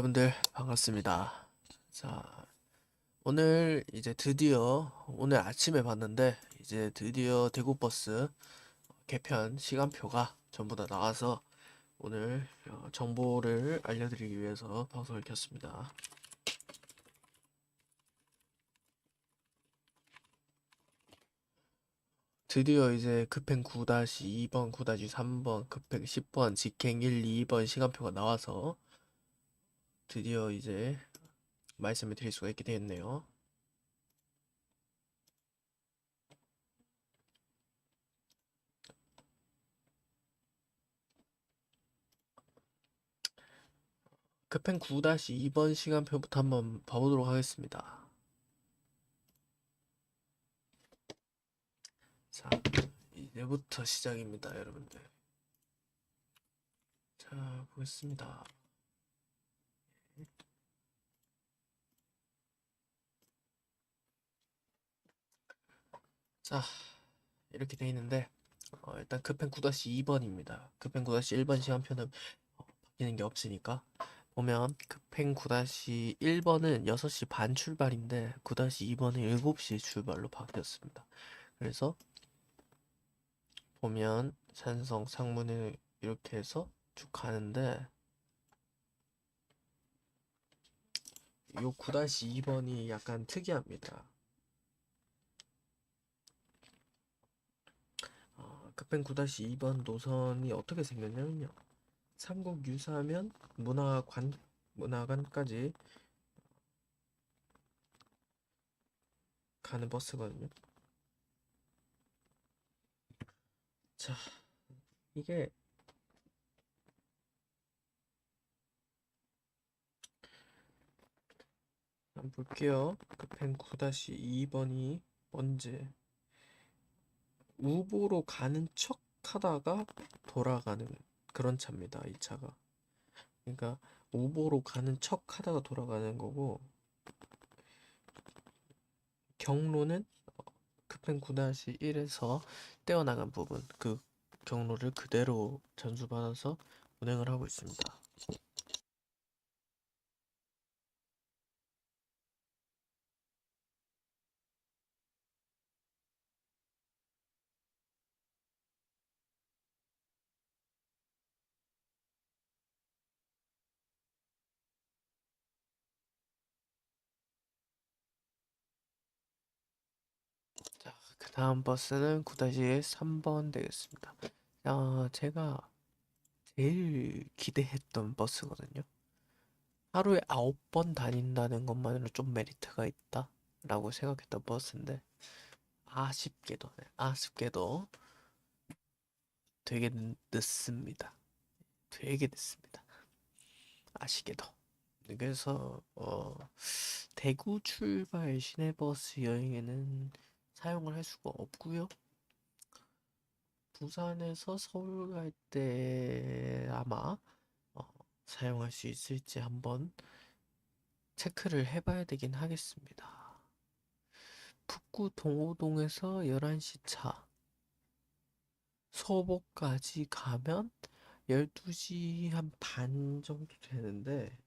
네, 여러분들 반갑습니다. 자, 오늘 이제 드디어 오늘 아침에 봤는데 이제 드디어 대구버스 개편 시간표가 전부 다 나와서 오늘 어, 정보를 알려드리기 위해서 방송을 켰습니다. 드디어 이제 급행 9-2번, 9-3번, 급행 10번, 직행 1, 2번 시간표가 나와서 드디어 이제 말씀을 드릴 수가 있게 되었네요. 급행 9-2번 시간표부터 한번 봐보도록 하겠습니다. 자, 이제부터 시작입니다, 여러분들. 자, 보겠습니다. 자, 이렇게 돼 있는데 어, 일단 급행 9-2번입니다. 급행 9-1번 시간표는 어, 바뀌는 게 없으니까 보면 급행 9-1번은 6시 반 출발인데 9-2번은 7시 출발로 바뀌었습니다. 그래서 보면 산성 상문을 이렇게 해서 쭉 가는데 요 9-2번이 약간 특이합니다. 어, 급행 9-2번 노선이 어떻게 생겼냐면요. 삼국 유사하면 문화관 문화관까지 가는 버스거든요. 자, 이게 한번 볼게요. 급행 9-2번이 언제 우보로 가는 척 하다가 돌아가는 그런 차입니다. 이 차가. 그러니까 우보로 가는 척 하다가 돌아가는 거고 경로는 어, 급행 9-1에서 떼어나간 부분 그 경로를 그대로 전수받아서 운행을 하고 있습니다. 자, 그 다음 버스는 9-3번 되겠습니다. 어, 제가 제일 기대했던 버스거든요. 하루에 9번 다닌다는 것만으로 좀 메리트가 있다 라고 생각했던 버스인데 아쉽게도 네, 아쉽게도 되게 늦- 늦습니다. 되게 늦습니다. 아쉽게도. 그래서 어, 대구 출발 시내버스 여행에는 사용을 할 수가 없고요. 부산에서 서울 갈 때 아마 어, 사용할 수 있을지 한번 체크를 해봐야 되긴 하겠습니다. 북구 동호동에서 11시 차 소복까지 가면 12시 한 반 정도 되는데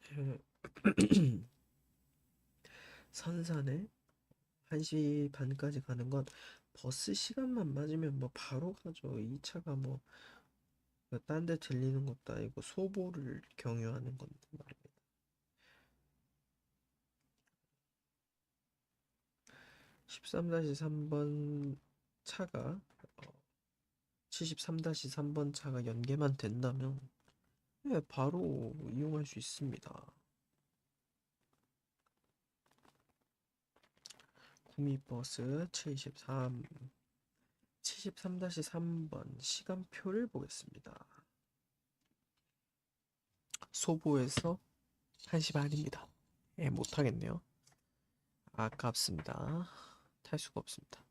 그 선산에 1시 반까지 가는 건 버스 시간만 맞으면 뭐 바로 가죠. 이 차가 뭐 딴 데 들리는 것도 아니고 소보를 경유하는 건데 말입니다. 13-3번 차가 73-3번 차가 연계만 된다면 네, 바로 이용할 수 있습니다. 구미버스 73 73-3번 시간표를 보겠습니다. 소보에서 1시 반입니다. 예, 못하겠네요. 아깝습니다. 탈 수가 없습니다.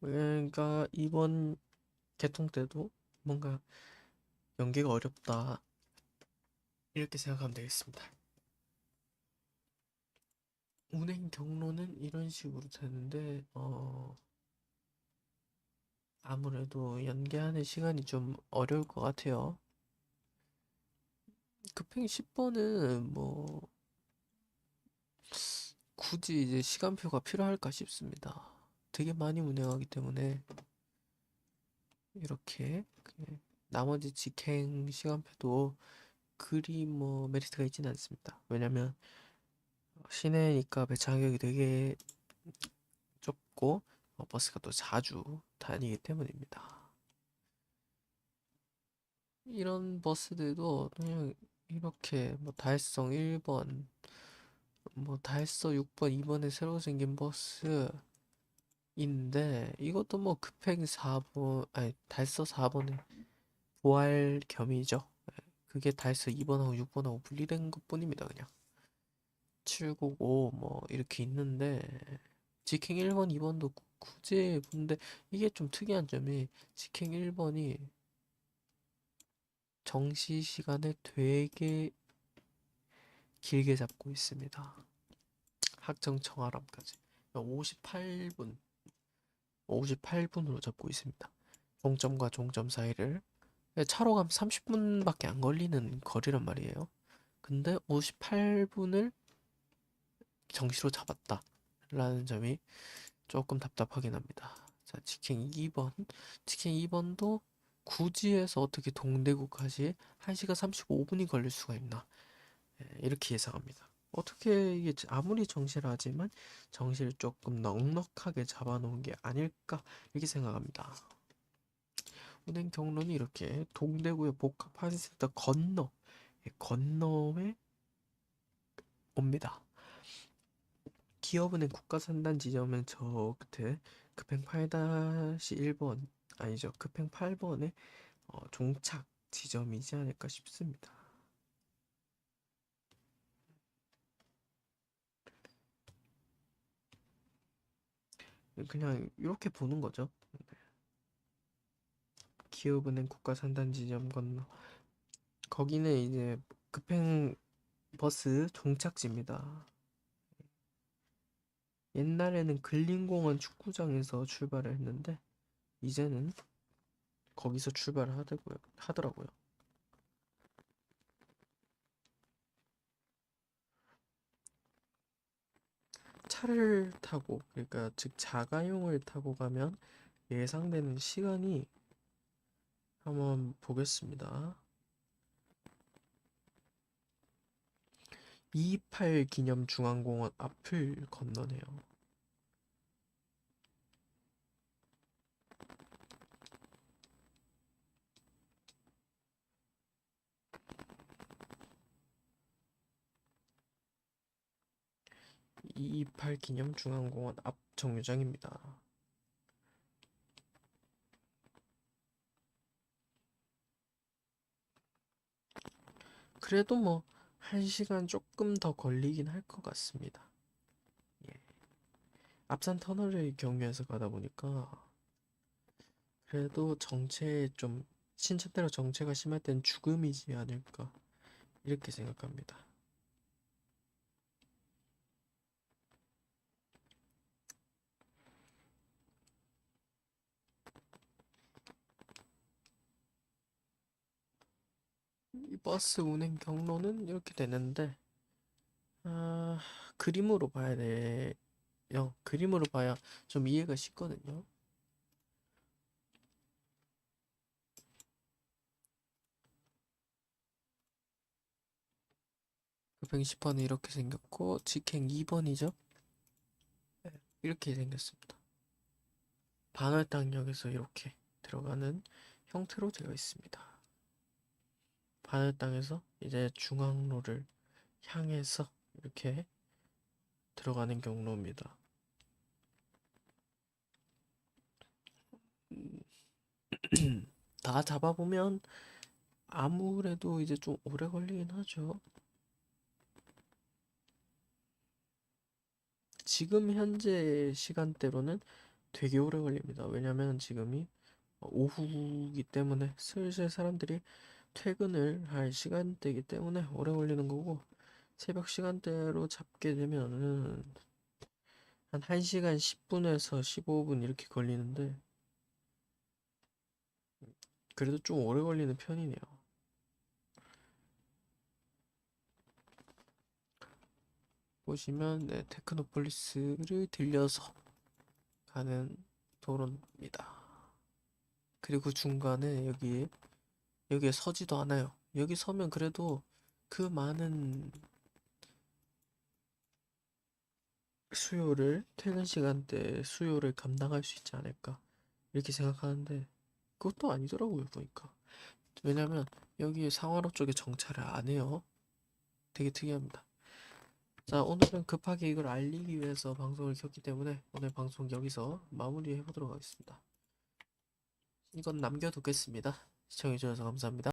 그러니까 이번 개통 때도 뭔가 연기가 어렵다. 이렇게 생각하면 되겠습니다. 운행 경로는 이런 식으로 되는데, 어, 아무래도 연계하는 시간이 좀 어려울 것 같아요. 급행 10번은 뭐 굳이 이제 시간표가 필요할까 싶습니다. 되게 많이 운행하기 때문에 이렇게 그 나머지 직행 시간표도 그리 뭐 메리트가 있지는 않습니다. 왜냐면 시내니까 배차 간격이 되게 좁고 어, 버스가 또 자주 다니기 때문입니다. 이런 버스들도 그냥 이렇게 뭐 달성 1번, 뭐 달서 6번, 2번에 새로 생긴 버스인데 이것도 뭐 급행 4번, 아니 달서 4번에 부활 겸이죠. 그게 달서 2번하고 6번하고 분리된 것뿐입니다, 그냥. 795 뭐 이렇게 있는데 직행 1번, 2번도 굳이 근데 이게 좀 특이한 점이 직행 1번이 정시 시간을 되게 길게 잡고 있습니다. 학정 청아람까지 58분 58분으로 잡고 있습니다. 종점과 종점 사이를 차로 가면 30분밖에 안 걸리는 거리란 말이에요. 근데 58분을 정시로 잡았다 라는 점이 조금 답답하긴 합니다. 자, 직행 2번. 직행 2번도 굳이해서 어떻게 동대구까지 1시간 35분이 걸릴 수가 있나. 예, 이렇게 예상합니다. 어떻게 이게 아무리 정시를 하지만 정시를 조금 넉넉하게 잡아놓은 게 아닐까 이렇게 생각합니다. 운행 경로는 이렇게 동대구의 복합환센터 건너 예, 건너에 옵니다. 기업은행 국가산단 지점은 저 끝에 급행 8-1번 아니죠 급행 8번의 어, 종착 지점이지 않을까 싶습니다. 그냥 이렇게 보는 거죠. 기업은행 국가산단 지점 건너 거기는 이제 급행 버스 종착지입니다. 옛날에는 근린공원 축구장에서 출발을 했는데 이제는 거기서 출발을 하더고요, 하더라고요. 차를 타고 그러니까 즉 자가용을 타고 가면 예상되는 시간이 한번 보겠습니다. 228 기념 중앙공원 앞을 건너네요. (228) 기념 중앙공원 앞 정류장입니다. 그래도 뭐, 한 시간 조금 더 걸리긴 할 것 같습니다. 예. 앞산 터널을 경유해서 가다 보니까, 그래도 정체 좀, 신천대로 정체가 심할 땐 죽음이지 않을까, 이렇게 생각합니다. 이 버스 운행 경로는 이렇게 되는데, 아, 그림으로 봐야 돼요. 그림으로 봐야 좀 이해가 쉽거든요. 급행 10번은 이렇게 생겼고, 직행 2번이죠? 이렇게 생겼습니다. 반월당역에서 이렇게 들어가는 형태로 되어 있습니다. 반월당에서 이제 중앙로를 향해서 이렇게 들어가는 경로입니다. 다 잡아보면 아무래도 이제 좀 오래 걸리긴 하죠. 지금 현재 시간대로는 되게 오래 걸립니다. 왜냐면 지금이 오후이기 때문에 슬슬 사람들이 퇴근을 할 시간대이기 때문에 오래 걸리는 거고 새벽 시간대로 잡게 되면은 한 1시간 10분에서 15분 이렇게 걸리는데 그래도 좀 오래 걸리는 편이네요. 보시면 네, 테크노폴리스를 들려서 가는 도로입니다. 그리고 중간에 여기 여기에 서지도 않아요. 여기 서면 그래도 그 많은 수요를 퇴근 시간대 수요를 감당할 수 있지 않을까 이렇게 생각하는데 그것도 아니더라고요 보니까. 왜냐면 여기 상하로 쪽에 정차를 안 해요. 되게 특이합니다. 자 오늘은 급하게 이걸 알리기 위해서 방송을 켰기 때문에 오늘 방송 여기서 마무리 해 보도록 하겠습니다. 이건 남겨두겠습니다 시청해주셔서 감사합니다